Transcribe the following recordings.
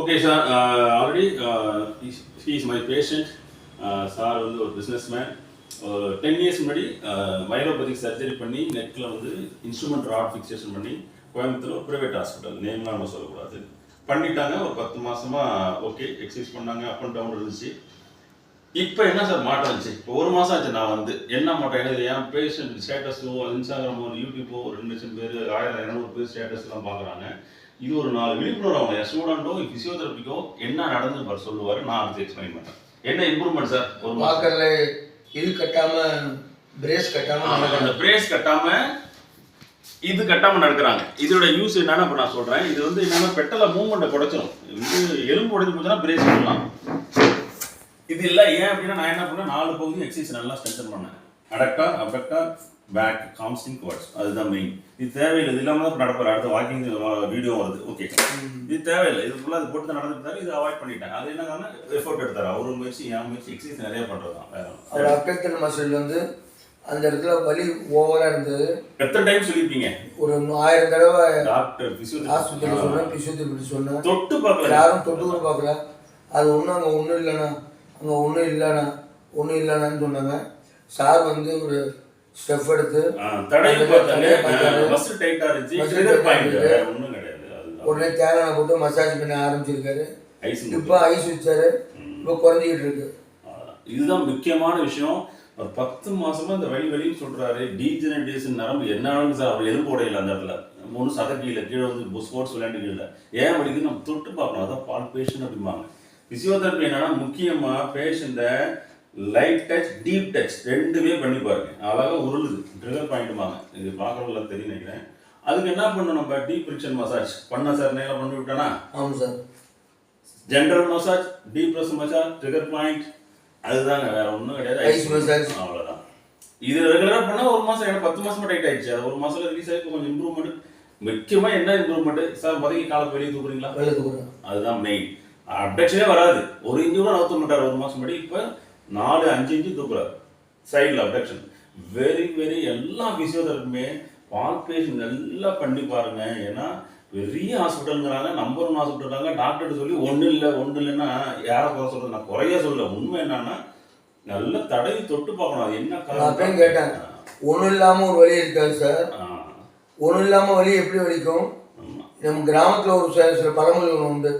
Okay sir already he is my patient sir வந்து ஒரு business man ஒரு ten years முன்னாடி uh, மைலோபதிக் சர்ஜரி பண்ணி நெக்கில் வந்து இன்ஸ்ட்ருமெண்ட் ராட் ஃபிக்ஸேஷன் பண்ணி கோயம்புத்தூர் ப்ரைவேட் ஹாஸ்பிட்டல் நேம்லாம் நம்ம சொல்லக்கூடாது. பண்ணிட்டாங்க ஒரு பத்து மாதமாக ஓகே எக்ஸசைஸ் பண்ணாங்க அப் அண்ட் டவுன் இருந்துச்சு. இப்போ என்ன சார் மாட்டம் இருந்துச்சு இப்போ ஒரு மாதம் ஆச்சு நான் வந்து. என்ன மாட்டம் எனக்கு என் பேஷண்ட் ஸ்டேட்டஸோ இன்ஸ்டாகிராமோ யூடியூப்போ ஒரு ரெண்டு லட்சம் பேர் ஆயிரம் இரநூறு பேர் ஸ்டேட்டஸ்லாம் பார்க்குறாங்க. இது ஒரு நாலு விழிப்புணர்வு ஸ்டூடெண்ட்டோ ஃபிசியோதெரபிக்கோ என்ன நடந்து பாரு சொல்லுவார். நான் அடுத்து எக்ஸ்பிளைன் பண்ணுறேன் என்ன இம்ப்ரூவ்மெண்ட் சார் ஒரு வாக்கர்ல இது கட்டாம பிரேஸ் கட்டாம அந்த பிரேஸ் கட்டாம இது கட்டாம நடக்கிறாங்க. இதோட யூஸ் என்னன்னு இப்ப நான் சொல்றேன். இது வந்து என்னன்னா பெட்டல மூவ்மெண்ட்டை குறைச்சிரும். இது வந்து எலும்பு உடைஞ்சு போச்சுன்னா பிரேஸ் பண்ணலாம் இது இல்ல ஏன் அப்படின்னா நான் என்ன பண்ணேன்? நாலு பகுதி எக்ஸசைஸ் நல்லா ஸ்ட்ரென்தன் பண்ணேன். Adductor abductor back hamstring quads அதுதான் மெயின் இது தேவையில்லை இது இல்லாம தான் நடப்பார் அடுத்த வாக்கிங் வீடியோ வருது. ஓகே இது தேவையில்லை. இது ஃபுல்லாக அது போட்டு தான் நடந்துட்டாரு இது அவாய்ட் பண்ணிட்டேன் அது என்ன காரணம் எஃபோர்ட் எடுத்தாரு. அவரு முயற்சி என் முயற்சி எக்ஸசைஸ் நிறைய பண்றதுதான். வேற ஒண்ணும். அவர் அக்கத்தன் மசில் வந்து அந்த இடத்துல வலி ஓவரா இருந்தது. எத்தனை டைம் சொல்லியிருப்பீங்க? ஒரு ஆயிரம் தடவை டாக்டர் ஹாஸ்பிட்டல் சொன்னேன் பிசியோதெரபி சொன்னேன். தொட்டு பார்க்கல. யாரும் தொட்டு கூட பார்க்கல. அது ஒன்றும் அங்கே ஒன்றும் இல்லைண்ணா. அங்கே ஒன்றும் இல்லைண்ணா. ஒன்றும் இல்லைண்ணான்னு சொன்னாங்க. சார் வந்து ஒரு ஸ்டெப் எடுத்து தடவி பார்த்தாலே டைட்டா இருந்துச்சு ட்ரிகர் பாயிண்ட் ஒண்ணும் கிடையாது உடனே தேங்காய் போட்டு மசாஜ் பண்ண ஆரம்பிச்சிருக்காரு. இப்போ ஐஸ் வச்சாரு. இப்போ குறைஞ்சிக்கிட்டு இருக்கு. இதுதான் முக்கியமான விஷயம். ஒரு பத்து மாசமா இந்த வலி வலின்னு சொல்றாரு. டீஜெனரேஷன் நரம்பு என்ன ஆனாலும் சார் அவர் எலும்பு உடையல அந்த இடத்துல. மூணு சத கீழே கீழே வந்து ஸ்போர்ட்ஸ் விளையாண்டு கீழே. ஏன் வலிக்கு நம்ம தொட்டு பார்க்கணும். அதான் பால் பேஷன் அப்படிம்பாங்க. பிசியோதெரபி என்னன்னா முக்கியமா பேஷண்ட்டை லைட் டச் டீப் டச் ரெண்டுமே பண்ணி பாருங்க. அழகா உருளுது. ட்ரிகர் பாயிண்ட்டுமாங்க இது பார்க்கறவங்கள தெரியும் நினைக்கிறேன். அதுக்கு என்ன பண்ணணும் நம்ம டீப் ஃப்ரிக்ஷன் மசாஜ் பண்ண சார் நேரம் பண்ணி விட்டானா? ஆமாம் sir general massage deep press massage trigger point அதுதாங்க. வேற ஒன்றும் கிடையாது. Ice massage. அவ்வளோதான் இது ரெகுலராக பண்ணால் ஒரு மாதம் எனக்கு பத்து மாசமா டைட் ஆயிடுச்சு. அது ஒரு மாசத்துல ரிலீஸ் ஆகி கொஞ்சம் இம்ப்ரூவ்மெண்ட் முக்கியமா என்ன இம்ப்ரூவ்மெண்ட் சார் முதக்கி காலை வெளியே தூக்குறீங்களா? அதுதான் மெயின் அப்டேஷனே வராது. ஒரு இன்ச்சு கூட நவுத்த மாட்டார். ஒரு மாசம் முன்னாடி. இப்போ நாலு அஞ்சு இன்ச்சு தூக்குறாரு. சைடில் அப்டக்ஷன் வெரி வெரி எல்லா பிசியோதெரப்பியுமே பால்பேஷன் எல்லாம் பண்ணி பாருங்க. ஏன்னா பெரிய ஹாஸ்பிட்டலுங்கிறாங்க நம்பர் ஒன் ஹாஸ்பிட்டலுங்கிறாங்க டாக்டர் சொல்லி ஒன்றும் இல்லை ஒன்றும் இல்லைன்னா யாரை குறை சொல்றது? நான் குறைய சொல்ல உண்மை என்னன்னா நல்லா தடவி தொட்டு பார்க்கணும். அது என்ன அப்பயும் கேட்டேன். ஒன்றும் இல்லாமல் ஒரு வலி இருக்காது சார் ஒன்றும் இல்லாமல் வலி எப்படி வலிக்கும். நம்ம கிராமத்தில் ஒரு சில சில பழமொழி ஒன்று உண்டு.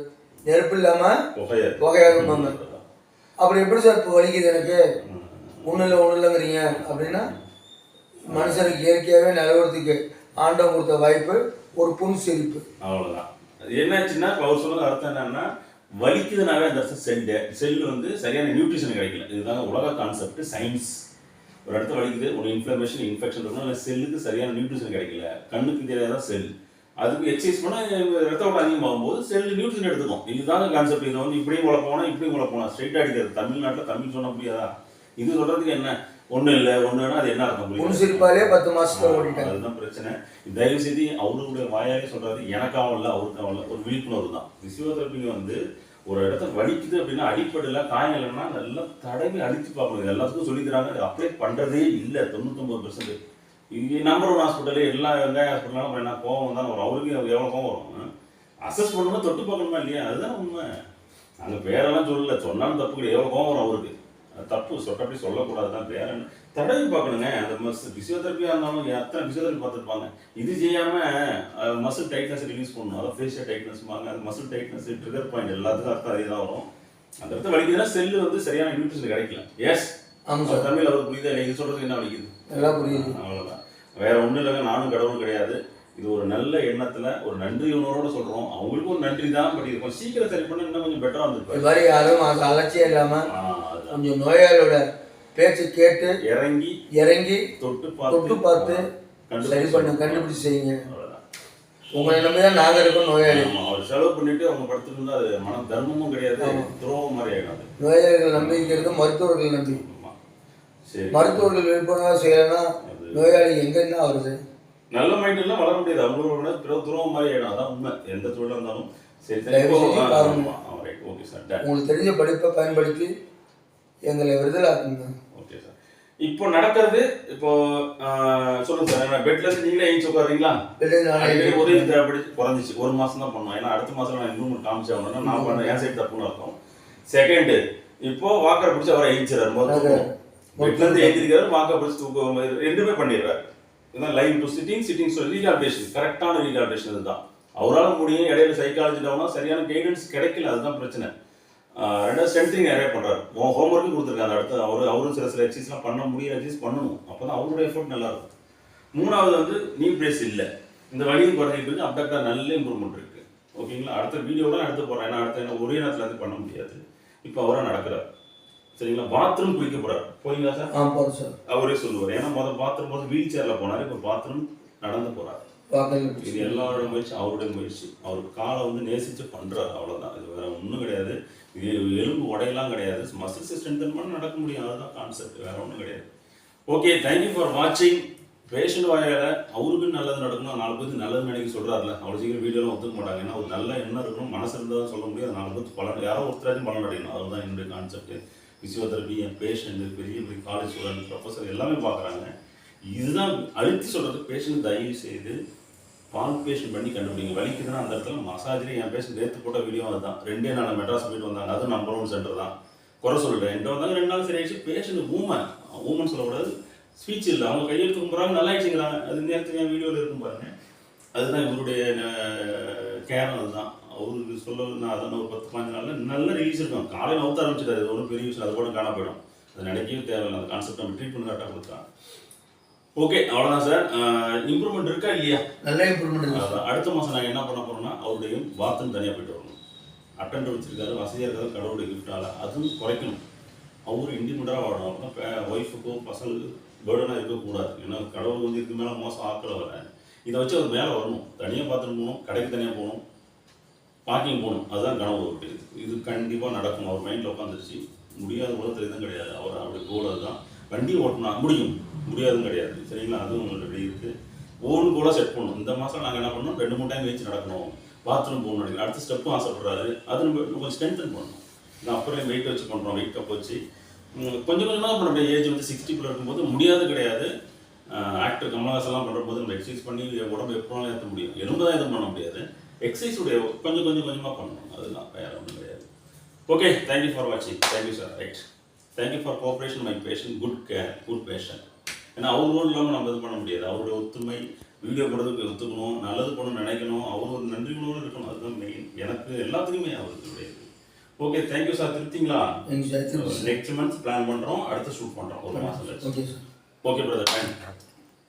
நெருப்பு இல்லாமல் புகையாது. புகையாதும்பாங்க அப்புறம் எப்படி சார் இப்போ வலிக்குது எனக்கு? ஒன்றும் இல்லை ஒன்றும் இல்லைங்கிறீங்க அப்படின்னா மனுஷனுக்கு இயற்கையாகவே நிலவரத்துக்கு ஆண்டவன் கொடுத்த வாய்ப்பு ஒரு புன் சிரிப்பு. அவ்வளோதான் அது என்னாச்சுன்னா இப்ப அவர் சொன்னது அர்த்தம் என்னன்னா வலிக்குதுனாவே அந்த செல்லு செல்லு வந்து சரியான நியூட்ரிஷன் கிடைக்கல. இதுதான் உலக கான்செப்ட் சயின்ஸ் ஒரு இடத்துல வலிக்குது ஒரு இன்ஃப்ளமேஷன் இன்ஃபெக்ஷன் இருக்கணும் அந்த செல்லுக்கு சரியான நியூட்ரிஷன் கிடைக்கல. கண்ணுக்கு தெரியாத செல் அதுக்கு எக்ஸசைஸ் பண்ணால் ரத்த ஓட்டம் அதிகமாகும் போது செல் நியூட்ரிஷன் எடுத்துக்கும். இதுதாங்க கான்செப்ட் இதை வந்து இப்படியும் உள்ள போனால் இப்படியும் உள்ள போனால் ஸ்ட்ரைட்டாக அடிக்கிறது தமிழ்நாட்டில் தமிழ் சொன்ன முடியாதா? இது சொல்றதுக்கு என்ன? ஒன்றும் இல்லை. ஒன்றுனா அது என்ன அர்த்தம்? புன் சிரிப்பாலே பத்து மாசத்துல ஓடிட்டாங்க அதுதான் பிரச்சனை. தயவு செய்து அவருடைய வாயாலே சொல்றாரு. எனக்காகவும் இல்லை அவருக்காகவும் இல்லை. ஒரு விழிப்புணர்வு தான். பிசியோதெரபிங்க வந்து ஒரு இடத்துல வலிக்குது அப்படின்னா அடிப்படையில காயங்கள்னா நல்லா தடவி அடித்து பார்க்கணும். எல்லாத்துக்கும் சொல்லி தராங்க. அது அப்ளை பண்றதே இல்லை. தொண்ணூத்தொம்பது பெர்சன்ட் இங்கே நம்பர் ஒன் ஹாஸ்பிட்டலு எல்லா வெங்காய ஹாஸ்பிட்டலும் என்ன கோவம் தான் வரும். அவருக்கு எவ்வளோ கோவம் வரும்? அசஸ் பண்ணணும்னா தொட்டு பார்க்கணுமா இல்லையா? அதுதான் உண்மை. நாங்கள் பேரெல்லாம் சொல்லல. சொன்னாலும் தப்பு கிடையாது. எவ்வளோ கோவம் வரும் அவருக்கு? தப்பு. சொட்டப்படி சொல்லக்கூடாது. தான் என்ன? தடவி பார்க்கணுங்க. அந்த மஸ் பிசியோதெரப்பியாக இருந்தாலும் எத்தனை பிசியோதெரப்பி பார்த்துருப்பாங்க. இது செய்யாமல் மசில் டைட்னஸ் ரிலீஸ் பண்ணணும். அதான் ஃபேஷியல் டைட்னஸ்மாங்க அது மசில் டைட்னஸ் ட்ரிகர் பாயிண்ட் எல்லாத்துக்கும் அர்த்தம் அதே தான் வரும். அந்த இடத்துல வலிக்குதுன்னா செல்லு வந்து சரியான நியூட்ரிஷன் கிடைக்கல. எஸ் தமிழ் அவருக்கு புரியுதா இல்லை இது சொல்றதுக்கு என்ன வலிக்குது? நல்லா புரியுது. அவ்வளோதான் வேற ஒன்றும் இல்லைங்க நானும் கடவுளும் கிடையாது. இது ஒரு நல்ல எண்ணத்துல ஒரு நன்றி உணர்வோட சொல்றோம். அவங்களுக்கும் ஒரு நன்றி தான் பட் இது கொஞ்சம் சீக்கிரம் சரி பண்ண இன்னும் கொஞ்சம் பெட்டரா இது இருந்திருப்பாரு. மாதிரி யாரும் அலட்சியம் இல்லாமல். கொஞ்சம் நோயாளியோட பேச்சு கேட்டு இறங்கி இறங்கி தொட்டு தொட்டு பார்த்து சரி பண்ண கண்டுபிடிச்சு செய்யுங்க. உங்களை நம்பி தான் நாங்கள் இருக்கோம் நோயாளி. அவர் செலவு பண்ணிட்டு அவங்க படுத்துட்டு அது மன தர்மமும் கிடையாது துரோகம் மாதிரி ஆயிடும் அது. நோயாளிகள் நம்பிக்கிறது மருத்துவர்கள் நம்பி. மருத்துவர்கள் விழிப்புணர்வாக செய்யலைன்னா நோயாளி எங்கன்னா வருது? நல்ல மைண்ட் எல்லாம் வளர முடியாது. அவங்களோட துரோகம் மாதிரி ஆயிடும். அதான் உண்மை. எந்த தொழிலா இருந்தாலும் சரி சரி. ஓகே சார் உங்களுக்கு தெரிஞ்ச படிப்பை பயன்படுத்தி எங்களை விடுதலாக்குங்க ஓகே சார் இப்போ நடக்கிறது இப்போ சொல்லுங்க சார் பெட்ல இருந்து நீங்களே ஏஞ்சி உட்காருங்களா ஒரே தேவைப்படி குறைஞ்சிச்சு. ஒரு மாசம் தான் பண்ணோம் ஏன்னா அடுத்த மாசம் நான் இம்ப்ரூவ்மெண்ட் காமிச்சாகணும்னா நான் பண்ண என் சைடு தப்புன்னு அர்த்தம். செகண்ட் இப்போ வாக்கர் பிடிச்சி அவரை எழுச்சிறாரு முதல்ல பெட்ல இருந்து எழுந்திருக்காரு வாக்கர் பிடிச்சி ரெண்டுமே பண்ணிடுறாரு. இதான் லைவ் டு சிட்டிங் சிட்டிங் சொல்லி ரீகால்டேஷன் கரெக்டான ரீகால்டேஷன் இதுதான். அவரால் முடியும் இடையில சைக்காலஜி டவுனா சரியான கைடன்ஸ் கிடைக்கல அதுதான் பிரச்சனை. ரெண்டாவது ஸ்ட்ரென்த்திங் நிறைய பண்றாரு. ஹோம் ஒர்க்கும் கொடுத்துருக்காங்க அடுத்து அவரு அவரும் சில சில எக்ஸசைஸ்லாம் பண்ண முடிய எக்ஸசைஸ் பண்ணணும். அப்பதான் அவருடைய எஃபோர்ட் நல்லா இருக்கும். மூணாவது வந்து நீ பிரேஸ் இல்லை. இந்த வலியும் குறைஞ்சிட்டு இருக்கு அப்டாக்டா நல்ல இம்ப்ரூவ்மெண்ட் இருக்கு. ஓகேங்களா அடுத்த வீடியோலாம் எடுத்து போறேன் ஏன்னா அடுத்த ஒரே நேரத்துல இருந்து பண்ண முடியாது. இப்போ அவரா நடக்கிறார். சரிங்களா? பாத்ரூம் குளிக்க போறாரு. போறீங்களா சார் ஆ போதும் சார் அவரே சொல்லுவார். ஏன்னா முதல் பாத்ரூம் போது வீல் சேர்ல போனாரு. இப்போ பாத்ரூம் நடந்து போறாரு. இது எல்லாரோட முயற்சி அவருடைய முயற்சி. அவர் காலை வந்து நேசிச்சு பண்றாரு. அவ்வளவுதான். இது வேற ஒன்றும் கிடையாது. இது எலும்பு உடையெல்லாம் கிடையாது. மசில்ஸ் ஸ்ட்ரென்தன் பண்ண நடக்க முடியும். அதுதான் கான்செப்ட் வேற ஒன்றும் கிடையாது. ஓகே தேங்க்யூ ஃபார் வாட்சிங் பேஷண்ட் வாயால அவருக்கு நல்லது நடக்கணும். நாலு பேருக்கு நல்லது நினைக்க சொல்றாருல அவ்வளோ சீக்கிரம் வீடியோலாம் ஒத்துக்க மாட்டாங்க. ஏன்னா ஒரு நல்ல எண்ணம் இருக்கணும். மனசு இருந்தால் சொல்ல முடியும். நாலு பேருக்கு பலன் யாரோ ஒருத்தராச்சும் பலன் அடையணும். அதுதான் என்னுடைய கான்செப்ட் ஃபிசியோதெரபி என் பேஷண்ட் பெரிய பெரிய காலேஜ் ஸ்டூடெண்ட் ப்ரொஃபஸர் எல்லாமே பார்க்குறாங்க. இதுதான் அழுத்தி சொல்கிறது பேஷண்ட் தயவு செய்து பால்பேஷன் பண்ணி கண்டுபிடிங்க. வலிக்குதுன்னா அந்த இடத்துல மசாஜிலே என் பேஷண்ட் நேற்று போட்ட வீடியோ அதுதான். ரெண்டே நாள் மெட்ராஸ் போயிட்டு வந்தாங்க. அது நம்பர் ஒன் சென்டர் தான். குறை சொல்லிட்டேன். என்கிட்ட வந்தாங்க ரெண்டு நாள் சரியாயிடுச்சு பேஷண்ட் ஊமன் ஊமன் சொல்லக்கூடாது. ஸ்பீச் இல்லை. அவங்க கையெழுத்து கும்புறாங்க நல்லா ஆயிடுச்சுங்கிறாங்க. அது நேரத்துக்கு என் வீடியோவில் இருக்கும் பாருங்க. அதுதான் இவருடைய கேரம் அதுதான். அவருக்கு சொல்ல நான் அதான் ஒரு பத்து பதினஞ்சு நாளில் நல்ல ரிலீஸ் இருக்கும் காலையில் அவுத்த ஆரம்பிச்சிட்டாரு. அது ஒன்றும் பெரிய விஷயம். அது கூட காண போயிடும். அது நினைக்கவே தேவையில்லை. அந்த கான்செப்ட் நம்ம ட்ரீட்மெண்ட் கரெக்டாக கொடுத்துறாங்க ஓகே அவ்வளோதான் சார் இம்ப்ரூவ்மெண்ட் இருக்கா? இல்லையா? நல்ல இம்ப்ரூவ்மெண்ட் அடுத்த மாதம் நாங்கள் என்ன பண்ண போறோம்னா அவருடைய பாத்ரூம் தனியாக போயிட்டு வரணும். அட்டெண்டர் வச்சிருக்காரு. வசதியாக இருக்காது கடவுளுடைய கிஃப்டால அதுவும் குறைக்கணும். அவரு இண்டிபெண்டாக வாழணும். அப்போ ஒய்ஃபுக்கோ பசங்களுக்கு பேர்டனாக இருக்கக்கூடாது. ஏன்னா கடவுள் வந்து இதுக்கு மேலே மோசம் ஆக்கல வர இதை வச்சு அவர் மேலே வரணும். தனியாக பாத்ரூம் போகணும். கடைக்கு தனியாக போகணும். பார்க்கிங் போகணும். அதுதான் கனவு. அவருக்கு இது கண்டிப்பாக நடக்கும். அவர் மைண்டில் உட்காந்துருச்சு முடியாத உலகத்தில் எதுவும் கிடையாது. அவர் அவருடைய கோல் அதுதான் வண்டி ஓட்டினா முடியும். முடியாதும் கிடையாது. சரிங்களா? அதுவும் உங்கள்கிட்ட இருக்குது ஓன் கூட செட் பண்ணணும். இந்த மாதம் நாங்கள் என்ன பண்ணோம்? ரெண்டு மூணு டைம் வச்சு நடக்கணும். பாத்ரூம் போகணும் நினைக்கிறேன். அடுத்த ஸ்டெப்பும் ஆசைப்படுறாரு. அது நம்ம கொஞ்சம் ஸ்ட்ரென்தன் பண்ணணும். நான் அப்புறம் வெயிட் வச்சு பண்ணுறோம் வெயிட் கப் வச்சு. கொஞ்சம் கொஞ்சமாக பண்ண ஏஜ் வந்து சிக்ஸ்டிக்குள்ள இருக்கும்போது முடியாது கிடையாது. ஆக்டர் கமலஹாசன்லாம் பண்ணும்போது நம்ம எக்ஸசைஸ் பண்ணி உடம்பு எப்போனாலும் ஏற்ற முடியும். எலும்பு தான் எதுவும் பண்ண முடியாது. எக்ஸசைஸ் உடைய கொஞ்சம் கொஞ்சம் கொஞ்சமாக பண்ணணும். அதுதான் வேற ஒன்றும் கிடையாது. ஓகே தேங்க்யூ ஃபார் வாட்சிங் thank you sir right thank you for cooperation my patient good care good patient ஏன்னா அவர் ரோல் இல்லாமல் நம்ம இது பண்ண முடியாது. அவருடைய ஒத்துமை வீடியோ போடுறதுக்கு ஒத்துக்கணும் நல்லது பண்ணணும்னு நினைக்கணும். அவர் ஒரு நன்றி உணர்வு இருக்கணும். அதுதான் மெயின் எனக்கு எல்லாத்துக்குமே அவருக்கு உடையது ஓகே தேங்க்யூ சார் திருப்திங்களா? நெக்ஸ்ட் மந்த் பிளான் பண்ணுறோம் அடுத்து ஷூட் பண்ணுறோம் ஒரு மாதம் ஓகே பிரதர் தேங்க்யூ